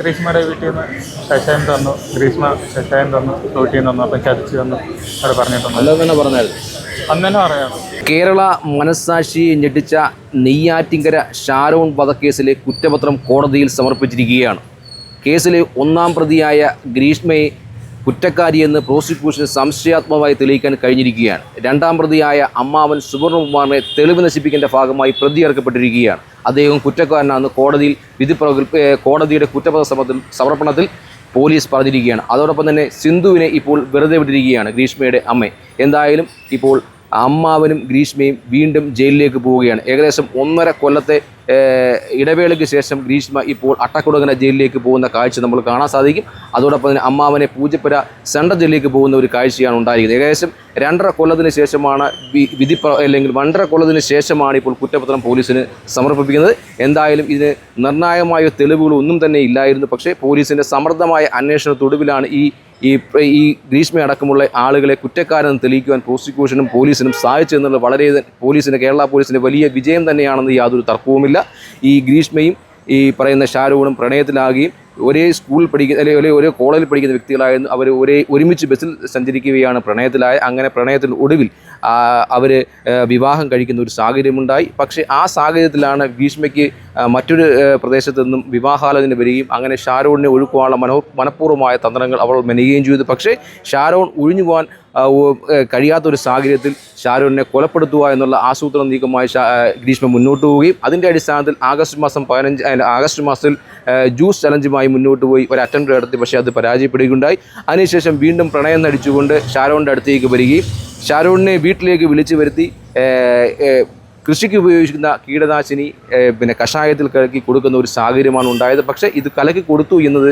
ഗ്രീഷ്മയുടെ വീട്ടിൽ നിന്ന് കഷായം തന്നു. ഗ്രീഷ്മ കഷായം തന്നു തൊട്ടിയിൽ തന്നു അപ്പം ചതിച്ച് തന്നു. അവിടെ പറഞ്ഞിട്ടുണ്ട്. തന്നെ അന്ന് തന്നെ പറയാം. കേരള മനസാക്ഷിയെ ഞെട്ടിച്ച നെയ്യാറ്റിങ്കര ഷാരോൺ വധക്കേസിലെ കുറ്റപത്രം കോടതിയിൽ സമർപ്പിച്ചിരിക്കുകയാണ്. കേസിലെ ഒന്നാം പ്രതിയായ ഗ്രീഷ്മയെ കുറ്റക്കാരിയെന്ന് പ്രോസിക്യൂഷന് സംശയാത്മകമായി തെളിയിക്കാൻ കഴിഞ്ഞിരിക്കുകയാണ്. രണ്ടാം പ്രതിയായ അമ്മാവൻ സുവർണകുമാറിനെ തെളിവ് നശിപ്പിക്കേണ്ട ഭാഗമായി പ്രതി ഇറക്കപ്പെട്ടിരിക്കുകയാണ് അദ്ദേഹം കുറ്റക്കാരനാണെന്ന് കോടതിയിൽ വിധി കോടതിയുടെ കുറ്റപത്ര സമർപ്പണത്തിൽ സമർപ്പണത്തിൽ പോലീസ് പറഞ്ഞിരിക്കുകയാണ്. അതോടൊപ്പം തന്നെ സിന്ധുവിനെ ഇപ്പോൾ വെറുതെ വിട്ടിരിക്കുകയാണ് ഗ്രീഷ്മയുടെ അമ്മ. എന്തായാലും ഇപ്പോൾ അമ്മാവനും ഗ്രീഷ്മയും വീണ്ടും ജയിലിലേക്ക് പോവുകയാണ്. ഏകദേശം ഒന്നര കൊല്ലത്തെ ഇടവേളയ്ക്ക് ശേഷം ഗ്രീഷ്മ ഇപ്പോൾ അട്ടക്കുടങ്ങന ജയിലിലേക്ക് പോകുന്ന കാഴ്ച നമ്മൾ കാണാൻ സാധിക്കും. അതോടൊപ്പം തന്നെ അമ്മാവനെ പൂജപ്പുര സെൻട്രൽ ജയിലിലേക്ക് പോകുന്ന ഒരു കാഴ്ചയാണ് ഉണ്ടായിരിക്കുന്നത്. ഏകദേശം രണ്ടര കൊല്ലത്തിന് ശേഷമാണ് വിധി അല്ലെങ്കിൽ രണ്ടര കൊല്ലത്തിന് ശേഷമാണ് ഇപ്പോൾ കുറ്റപത്രം പോലീസിന് സമർപ്പിക്കുന്നത്. എന്തായാലും ഇതിന് നിർണായകമായ തെളിവുകളൊന്നും തന്നെ ഇല്ലായിരുന്നു. പക്ഷേ പോലീസിന്റെ സമർത്ഥമായ അന്വേഷണത്തൊടുവിലാണ് ഈ ഈ ഈ ഗ്രീഷ്മ അടക്കമുള്ള ആളുകളെ കുറ്റക്കാരെന്ന് തെളിയിക്കുവാൻ പ്രോസിക്യൂഷനും പോലീസിനും സാധിച്ചു എന്നുള്ളത് വളരെ പോലീസിന്റെ കേരള പോലീസിന്റെ വലിയ വിജയം തന്നെയാണെന്ന് യാതൊരു തർക്കവുമില്ല. ഈ ഗ്രീഷ്മയും ഈ പറയുന്ന ഷാരൂണും പ്രണയത്തിലാകുകയും ഒരേ സ്കൂളിൽ പഠിക്കുന്ന അല്ലെങ്കിൽ ഒരേ ഒരേ കോളേജിൽ പഠിക്കുന്ന വ്യക്തികളായിരുന്നു. അവർ ഒരേ ഒരുമിച്ച് ബസ്സിൽ സഞ്ചരിക്കുകയാണ് പ്രണയത്തിലായ. അങ്ങനെ പ്രണയത്തിൽ ഒടുവിൽ അവർ വിവാഹം കഴിക്കുന്ന ഒരു സാഹചര്യമുണ്ടായി. പക്ഷേ ആ സാഹചര്യത്തിലാണ് ഭീഷ്മയ്ക്ക് മറ്റൊരു പ്രദേശത്തു നിന്നും വിവാഹാലോചന വരികയും അങ്ങനെ ഷാരോണിനെ ഒഴുക്കുവാനുള്ള മനോ മനഃപൂർവമായ തന്ത്രങ്ങൾ അവൾ മെനയുകയും ചെയ്തു. പക്ഷേ ഷാരോൺ ഒഴിഞ്ഞു പോകാൻ കഴിയാത്തൊരു സാഹചര്യത്തിൽ ഷാരൂണിനെ കൊലപ്പെടുത്തുക എന്നുള്ള ആസൂത്രണ നീക്കമായി ഗ്രീഷ്മ മുന്നോട്ട് പോവുകയും അതിന്റെ അടിസ്ഥാനത്തിൽ ആഗസ്റ്റ് മാസം പതിനഞ്ച് ആഗസ്റ്റ് മാസത്തിൽ ജ്യൂസ് ചലഞ്ചുമായി മുന്നോട്ട് പോയി ഒരു അറ്റംപ്റ്റ് നടത്തി പക്ഷേ അത് പരാജയപ്പെടുകയുണ്ടായി. അതിനുശേഷം വീണ്ടും പ്രണയം നടിച്ചുകൊണ്ട് ഷാരോണിന്റെ അടുത്തേക്ക് വരികയും ഷാരോണിനെ വീട്ടിലേക്ക് വിളിച്ചു വരുത്തി കൃഷിക്ക് ഉപയോഗിക്കുന്ന കീടനാശിനി പിന്നെ കഷായത്തിൽ കലക്കി കൊടുക്കുന്ന ഒരു സാഹചര്യമാണ് ഉണ്ടായത്. പക്ഷേ ഇത് കലക്കി കൊടുത്തു എന്നത്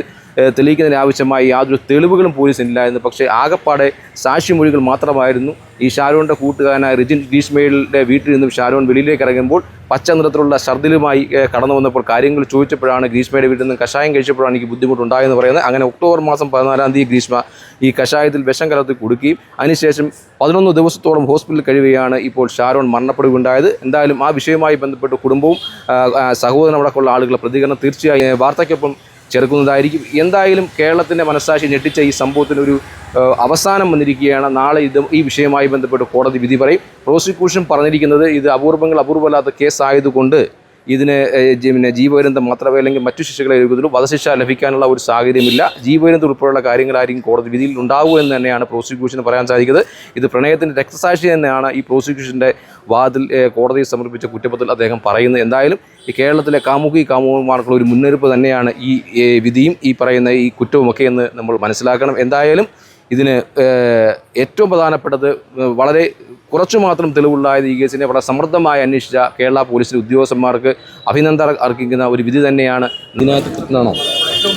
തെളിയിക്കുന്നതിന് ആവശ്യമായ യാതൊരു തെളിവുകളും പോലീസിനില്ലായിരുന്നു പക്ഷേ ആകപ്പാടെ സാക്ഷിമൊഴികൾ മാത്രമായിരുന്നു. ഈ ഷാരോണിന്റെ കൂട്ടുകാരനായ റിജിൻ ഗ്രീഷ്മയുടെ വീട്ടിൽ നിന്നും ഷാരോൺ വെളിയിലേക്ക് ഇറങ്ങുമ്പോൾ പച്ച നിറത്തിലുള്ള ഷർദിലുമായി കടന്നു വന്നപ്പോൾ കാര്യങ്ങൾ ചോദിച്ചപ്പോഴാണ് ഗ്രീഷ്മയുടെ വീട്ടിൽ നിന്നും കഷായം കഴിച്ചപ്പോഴാണ് എനിക്ക് ബുദ്ധിമുട്ടുണ്ടായെന്ന് പറയുന്നത്. അങ്ങനെ ഒക്ടോബർ മാസം പതിനാലാം തീയതി ഗ്രീഷ്മ ഈ കഷായത്തിൽ വിഷം കലർത്തി കൊടുക്കുകയും അതിനുശേഷം പതിനൊന്ന് ദിവസത്തോളം ഹോസ്പിറ്റലിൽ കഴിയുകയാണ് ഇപ്പോൾ ഷാരോൺ മരണപ്പെടുകയുണ്ടായത്. എന്തായാലും ആ വിഷയവുമായി ബന്ധപ്പെട്ട് കുടുംബവും സഹോദരനടക്കമുള്ള ആളുകളുടെ പ്രതികരണം തീർച്ചയായും വാർത്തയ്ക്കൊപ്പം ചെറുക്കുന്നതായിരിക്കും. എന്തായാലും കേരളത്തിന്റെ മനസ്സാക്ഷി ഞെട്ടിച്ച ഈ സംഭവത്തിനൊരു അവസാനം വന്നിരിക്കുകയാണ്. നാളെ ഇത് ഈ വിഷയവുമായി ബന്ധപ്പെട്ട് കോടതി വിധി പറയും. പ്രോസിക്യൂഷൻ പറഞ്ഞിരിക്കുന്നത് ഇത് അപൂർവങ്ങൾ അപൂർവമല്ലാത്ത കേസായതുകൊണ്ട് ഇതിന് പിന്നെ ജീവപര്യന്തം മാത്രമേ അല്ലെങ്കിൽ മറ്റു ശിക്ഷകളെ ലഭിക്കത്തുള്ളൂ വധശിക്ഷ ലഭിക്കാനുള്ള ഒരു സാഹചര്യമില്ല. ജീവപര്യന്തം ഉൾപ്പെടെയുള്ള കാര്യങ്ങളായിരിക്കും കോടതി വിധിയിൽ ഉണ്ടാവുക എന്ന് തന്നെയാണ് പ്രോസിക്യൂഷന് പറയാൻ സാധിക്കുന്നത്. ഇത് പ്രണയത്തിന്റെ രക്തസാക്ഷി തന്നെയാണ് ഈ പ്രോസിക്യൂഷന്റെ വാതിൽ കോടതിയിൽ സമർപ്പിച്ച കുറ്റപത്രത്തിൽ അദ്ദേഹം പറയുന്നത്. എന്തായാലും ഈ കേരളത്തിലെ കാമുകി കാമുകന്മാർക്കുള്ള ഒരു മുന്നറിയിപ്പ് തന്നെയാണ് ഈ വിധിയും ഈ പറയുന്ന ഈ കുറ്റവുമൊക്കെ എന്ന് നമ്മൾ മനസ്സിലാക്കണം. എന്തായാലും ഇതിന് ഏറ്റവും പ്രധാനപ്പെട്ടത് വളരെ കുറച്ചു മാത്രം തെളിവുള്ളായത് ഈ കേസിനെ വളരെ സമൃദ്ധമായി അന്വേഷിച്ച കേരള പോലീസിലെ ഉദ്യോഗസ്ഥന്മാർക്ക് അഭിനന്ദനം അർഹിക്കുന്ന ഒരു വിധി തന്നെയാണ് ഇതിനകത്ത് കൃത്യമാണോ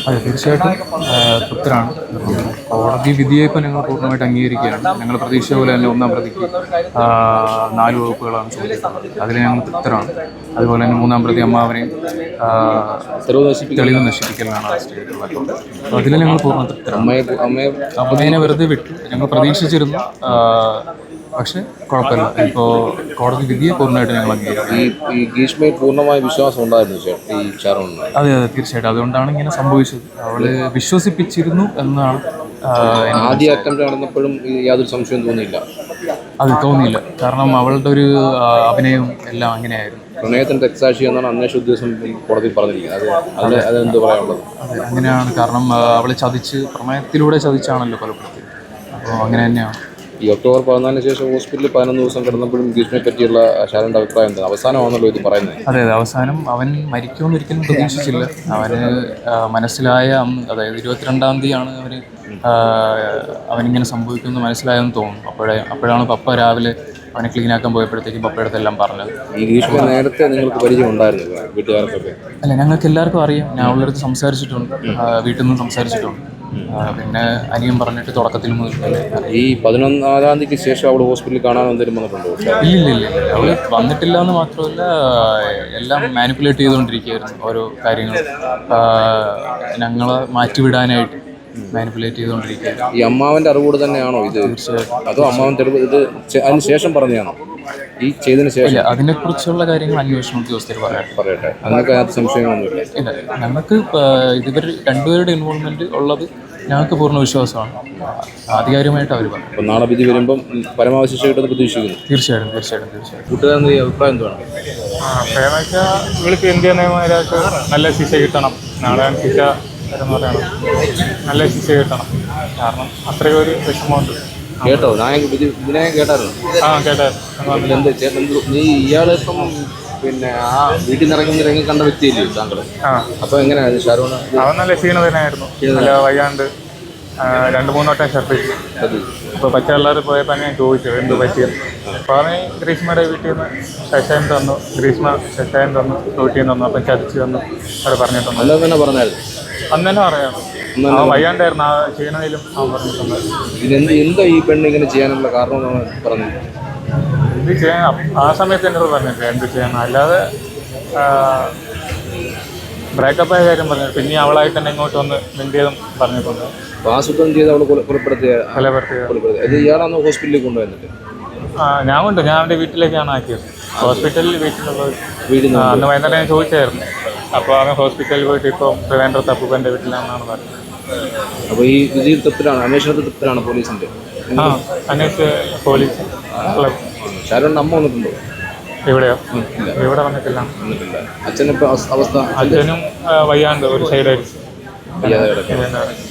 അതെ തീർച്ചയായിട്ടും തൃപ്തരാണ്. കോടതി വിധിയെ ഇപ്പോൾ ഞങ്ങൾ പൂർണമായിട്ട് അംഗീകരിക്കുകയാണ്. ഞങ്ങൾ പ്രതീക്ഷ പോലെ തന്നെ ഒന്നാം പ്രതിക്ക് നാല് വകുപ്പുകളാണ് ചോദിച്ചത് അതിൽ ഞങ്ങൾ തൃപ്തരാണ്. അതുപോലെ തന്നെ മൂന്നാം പ്രതി അമ്മാവനെ തെളിവ് നശിപ്പിക്കലാണ് അതിൽ ഞങ്ങൾ പൂർണ തൃപ്തരാണ്. അമ്മയെ വെറുതെ വിട്ടു. ഞങ്ങൾ പ്രതീക്ഷിച്ചിരുന്നു ആ, പക്ഷേ കുഴപ്പമില്ല. ഇപ്പോൾ കോടതി വിധിയെ പൂർണമായിട്ട് ഞങ്ങൾ അംഗീകരിക്കും. ഈ ഈ ഗ്രീഷ്മയിൽ പൂർണമായ വിശ്വാസം ഉണ്ടായിരുന്നു ഈ അതെ അതെ തീർച്ചയായിട്ടും. അതുകൊണ്ടാണ് ഇങ്ങനെ സംഭവിച്ചത്. അവൾ വിശ്വസിപ്പിച്ചിരുന്നു എന്നാണ് ആദ്യ അറ്റംപ്റ്റ് നടന്നപ്പോഴും യാതൊരു സംശയവും തോന്നിയില്ല. അത് തോന്നിയില്ല. കാരണം അവളുടെ ഒരു അഭിനയം എല്ലാം അങ്ങനെയായിരുന്നു. പ്രണയത്തിന് രക്സാക്ഷി എന്നാണ് അന്വേഷണ ഉദ്യോഗസ്ഥൻ കോടതി പറഞ്ഞിരിക്കുന്നത്. അത് അത്. അതെന്ത് പറയാനുള്ളത്? അങ്ങനെയാണ്. കാരണം അവളെ ചതിച്ച് പ്രണയത്തിലൂടെ ചതിച്ചാണല്ലോ കൊലപ്പെടുത്തിയത്. അങ്ങനെ തന്നെയാണ്? ഈ ഒക്ടോബർ പതിനാലിന് ശേഷം ഹോസ്പിറ്റലിൽ പതിനൊന്ന് ദിവസം കിടന്നപ്പോഴും ഗ്രീഷ്മയെ പറ്റിയുള്ള ഷാരോണിന്റെ അഭിപ്രായം എന്താണ്? അവസാനമാണല്ലോ ഇത് പറയുന്നത്. അതെ അതെ. അവസാനം അവൻ മരിക്കുമെന്ന് ഒരിക്കലും പ്രതീക്ഷിച്ചില്ല. അവന് മനസ്സിലായ അതായത് ഇരുപത്തിരണ്ടാം തീയതിയാണ് അവന് അവനിങ്ങനെ സംഭവിക്കുമെന്ന് മനസ്സിലായെന്ന് തോന്നുന്നു. അപ്പോഴേ അപ്പോഴാണ് പപ്പ രാവിലെ അവനെ ക്ലീൻ ആക്കാൻ പോയപ്പോഴത്തേക്കും പപ്പയുടെ അടുത്തെല്ലാം പറഞ്ഞത്. ഈ ഗീഷ്മ നേരത്തെ നിങ്ങൾക്ക് പരിചയം ഉണ്ടായിരുന്നു? വീട്ടുകാർക്കൊക്കെ അല്ല ഞങ്ങൾക്ക് എല്ലാവർക്കും അറിയാം. ഞാൻ അവളുടെ അടുത്ത് സംസാരിച്ചിട്ടുണ്ട്. വീട്ടിൽ നിന്ന് സംസാരിച്ചിട്ടുണ്ട്. പിന്നെ അനിയൻ പറഞ്ഞിട്ട് തുടക്കത്തിൽ മുതൽ ഈ പതിനൊന്നാം തീയതിക്ക് ശേഷം അവിടെ ഹോസ്പിറ്റലിൽ കാണാൻ എന്തെങ്കിലും വന്നിട്ടുണ്ടോ? ഇല്ല ഇല്ല ഇല്ല ഇല്ല. അവൾ വന്നിട്ടില്ല എന്ന് മാത്രമല്ല എല്ലാം മാനിപ്പുലേറ്റ് ചെയ്തുകൊണ്ടിരിക്കുകയായിരുന്നു ഓരോ കാര്യങ്ങൾ ഞങ്ങളെ മാറ്റിവിടാനായിട്ട്. മാനിപ്പുലേറ്റ് ചെയ്തുകൊണ്ടിരിക്കുക ഈ അമ്മാവന്റെ അറിവോട് തന്നെയാണോ ഇത്? അതോ അമ്മാവൻ തെളിവ് ഇത് അതിന് ശേഷം പറഞ്ഞതാണോ? ഈ ചെയ്തതിന് ശേഷം? അതിനെക്കുറിച്ചുള്ള കാര്യങ്ങൾ അന്വേഷണ ഉദ്യോഗസ്ഥർ പറയാം പറയട്ടെ. അതിനൊക്കെ അതിനകത്ത് സംശയങ്ങളൊന്നുമില്ല. ഇല്ല ഞങ്ങൾക്ക് ഇവർ രണ്ടുപേരുടെ ഇൻവോൾവ്മെന്റ് ഉള്ളത് ഞങ്ങൾക്ക് പൂർണ വിശ്വാസമാണ്. ആധികാരികമായിട്ട് അവർ പറയും. അപ്പം നാളെ വിധി വരുമ്പം പരമാവധി ശിക്ഷ കിട്ടുമെന്ന് പ്രതീക്ഷിക്കുന്നു. തീർച്ചയായിട്ടും തീർച്ചയായിട്ടും തീർച്ചയായിട്ടും. കൂട്ടുകാരന്റെ ഈ അഭിപ്രായം എന്താണ്? ആ അപ്പോഴെന്ന് വെച്ചാൽ ഇവർക്ക് ഇന്ത്യ നിയമമായിട്ട് നല്ല ശിക്ഷ കിട്ടണം. നാളെ ശിക്ഷ എന്ന് പറയണം നല്ല ശിക്ഷ കിട്ടണം. കാരണം അത്രയും ഒരു വിഷമമുണ്ട്. കേട്ടോ? ഞാൻ ഇതിനെ കേട്ടായിരുന്നു. ആ കേട്ടായിരുന്നു. എന്ത് ചേട്ടൻ നീ ഇയാളിപ്പം പിന്നെ ആ വീട്ടിൽ നിന്ന് ഇറങ്ങി ഇറങ്ങി കണ്ട വ്യക്തിയില്ലേ താങ്കൾ ആ. അപ്പോൾ എങ്ങനെയായിരുന്നു ഷാരൂൺ അവൻ നല്ല ക്ഷീണം തന്നെയായിരുന്നു. നല്ല വയ്യാണ്ട് രണ്ട് മൂന്ന് വട്ടം ഛർദ്ദിച്ചു അപ്പോൾ പച്ച പിള്ളേർ പോയപ്പോൾ ഞാൻ ചോദിച്ചു എന്ത് പറ്റിയത് അവൻ ഗ്രീഷ്മയുടെ വീട്ടിൽ നിന്ന് ശശായം തന്നു. ഗ്രീഷ്മ ശശായം തന്നു ചോദിച്ചു തന്നു അപ്പം ചതിച്ച് തന്നു. അവർ പറഞ്ഞിട്ടുണ്ട്. പറഞ്ഞാൽ പറഞ്ഞായിരുന്നു. അന്ന് തന്നെ വയ്യാണ്ടായിരുന്നു. ആ ക്ഷീണയിലും എന്താ ഈ പെണ്ണ് ഇങ്ങനെ ചെയ്യാനുള്ള കാരണം എന്നാണ് പറഞ്ഞത് എന്ത് ചെയ്യാൻ? ആ സമയത്ത് എന്നോട് പറഞ്ഞില്ല എന്ത് അല്ലാതെ ബ്രേക്കപ്പ് ആയ കാര്യം പറഞ്ഞു. പിന്നെ അവളായിട്ട് തന്നെ ഇങ്ങോട്ട് വന്ന് മിണ്ടിയതും പറഞ്ഞിട്ടുണ്ട്. അപ്പോൾ ആസൂത്രണം ചെയ്ത് അവൾ കൊലപ്പെടുത്തിയ? കൊലപ്പെടുത്തിയ കൊലപ്പെടുത്തിയ. ഇത് ഇയാളാണോ ഹോസ്പിറ്റലിൽ കൊണ്ടുവന്നിട്ട്? ഞാൻ കൊണ്ട് ഞാൻ അവന്റെ വീട്ടിലേക്കാണ് ആക്കിയത്. ഹോസ്പിറ്റലിൽ വീട്ടിലുള്ള വീട്ടിൽ അന്ന് വൈകുന്നേരം ഞാൻ ചോദിച്ചായിരുന്നു. അപ്പോൾ അവൻ ഹോസ്പിറ്റലിൽ പോയിട്ട് ഇപ്പോൾ ട്രിവാൻഡ്രത്ത് അപ്പൂപ്പന്റെ വീട്ടിലാണെന്നാണ് പറഞ്ഞത്. അപ്പോൾ ഈ വിധി തൃപ്തിലാണ് അന്വേഷണത്തിൽ തൃപ്തിലാണ് പോലീസിന്റെ ആ അന്വേഷിച്ച് പോലീസ് ഷാരൂണിന്റെ അമ്മ വന്നിട്ടുണ്ടോ? ഇവിടെയോ? ഇവിടെ വന്നിട്ടില്ല. വന്നിട്ടില്ല. അച്ഛനിപ്പോൾ അവസ്ഥ അച്ഛനും വയ്യാണ്ട് ഒരു വയ്യാതെ കിടക്കുക